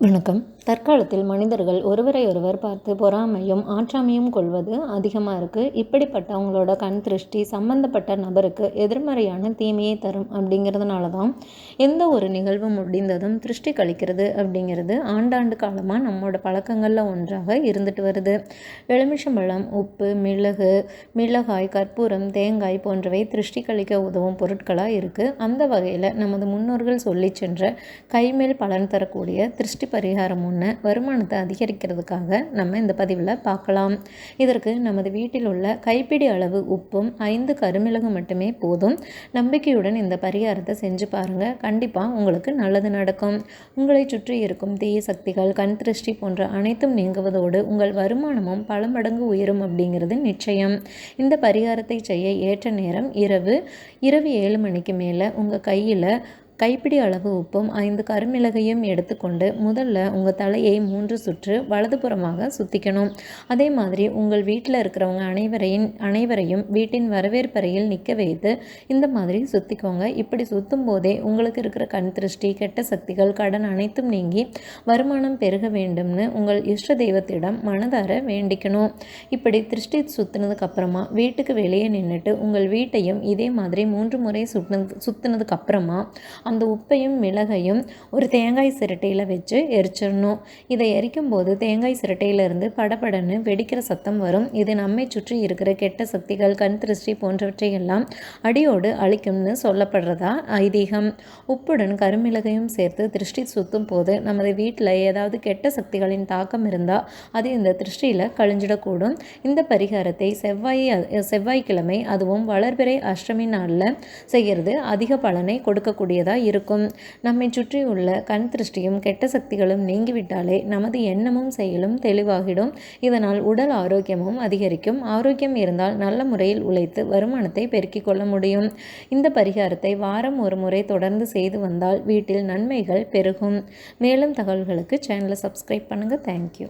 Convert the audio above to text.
வணக்கம் தற்காலத்தில் மனிதர்கள் ஒருவரை ஒருவர் பார்த்து பொறாமையும் ஆற்றாமையும் கொள்வது அதிகமாக இருக்குது இப்படிப்பட்ட அவங்களோட கண் திருஷ்டி சம்பந்தப்பட்ட நபருக்கு எதிர்மறையான தீமையை தரும் அப்படிங்கிறதுனால தான் எந்த ஒரு நிகழ்வு முடிந்ததும் திருஷ்டி கழிக்கிறது அப்படிங்கிறது ஆண்டாண்டு காலமாக நம்மளோட பழக்கங்களில் ஒன்றாக இருந்துட்டு வருது. எலுமிச்சம்பழம் உப்பு மிளகு மிளகாய் கற்பூரம் தேங்காய் போன்றவை திருஷ்டி கழிக்க உதவும் பொருட்களாக இருக்குது அந்த வகையில் நமது முன்னோர்கள் சொல்லி சென்ற கைமேல் பலன் தரக்கூடிய திருஷ்டி பரிகாரமும் ஒன்று வருமானத்தை அதிகரிக்கிறதுக்காக நம்ம இந்த பதிவில் பார்க்கலாம். இதற்கு நமது வீட்டில் உள்ள கைப்பிடி அளவு உப்பும் ஐந்து கருமிளகு மட்டுமே போதும். நம்பிக்கையுடன் இந்த பரிகாரத்தை செஞ்சு பாருங்கள் கண்டிப்பாக உங்களுக்கு நல்லது நடக்கும். உங்களை சுற்றி இருக்கும் தீய சக்திகள் கண் திருஷ்டி போன்ற அனைத்தும் நீங்குவதோடு உங்கள் வருமானமும் பல மடங்கு உயரும் அப்படிங்கிறது நிச்சயம். இந்த பரிகாரத்தை செய்ய ஏற்ற நேரம் இரவு. இரவு ஏழு மணிக்கு மேலே உங்கள் கையில் கைப்பிடி அளவு உப்பும் ஐந்து கருமிளகையும் எடுத்துக்கொண்டு முதல்ல உங்கள் தலையை மூன்று சுற்று வலதுபுறமாக சுற்றிக்கணும் அதே மாதிரி உங்கள் வீட்டில் இருக்கிறவங்க அனைவரையும் அனைவரையும் வீட்டின் வரவேற்பறையில் நிற்க வைத்து இந்த மாதிரி சுற்றிக்கோங்க இப்படி சுற்றும் போதே உங்களுக்கு இருக்கிற கண் திருஷ்டி கெட்ட சக்திகள் கடன் அனைத்தும் நீங்கி வருமானம் பெருக வேண்டும்னு உங்கள் இஷ்ட தெய்வத்திடம் மனதார வேண்டிக்கணும். இப்படி திருஷ்டி சுற்றினதுக்கு அப்புறமா வீட்டுக்கு வெளியே நின்றுட்டு உங்கள் வீட்டையும் இதே மாதிரி மூன்று முறை சுற்றினது சுற்றினதுக்கு அப்புறமா அந்த உப்பையும் மிளகையும் ஒரு தேங்காய் சிரட்டையில் வச்சு எரிச்சிடணும். இதை எரிக்கும் போது தேங்காய் சிரட்டையிலிருந்து படபடன்னு வெடிக்கிற சத்தம் வரும். இது நம்மை சுற்றி இருக்கிற கெட்ட சக்திகள் கண் திருஷ்டி போன்றவற்றை எல்லாம் அடியோடு அழிக்கும்னு சொல்லப்படுறதா ஐதீகம். உப்புடன் கருமிளகையும் சேர்த்து திருஷ்டி சுத்தும் போது நமது வீட்டில் ஏதாவது கெட்ட சக்திகளின் தாக்கம் இருந்தால் அது இந்த திருஷ்டியில் கழிஞ்சிடக்கூடும். இந்த பரிகாரத்தை செவ்வாய் செவ்வாய்க்கிழமை அதுவும் வளர்பிறை அஷ்டமி நாளில் செய்கிறது அதிக பலனை கொடுக்கக்கூடியதாக இருக்கும். நம்மை சுற்றியுள்ள கண் திருஷ்டியும் கெட்ட சக்திகளும் நீங்கிவிட்டாலே நமது எண்ணமும் செயலும் தெளிவாகிடும். இதனால் உடல் ஆரோக்கியமும் அதிகரிக்கும். ஆரோக்கியம் இருந்தால் நல்ல முறையில் உழைத்து வருமானத்தை பெருக்கிக் கொள்ள முடியும். இந்த பரிகாரத்தை வாரம் ஒரு முறை தொடர்ந்து செய்து வந்தால் வீட்டில் நன்மைகள் பெருகும். மேலும் தகவல்களுக்கு சேனலை சப்ஸ்கிரைப் பண்ணுங்கள் தேங்க்யூ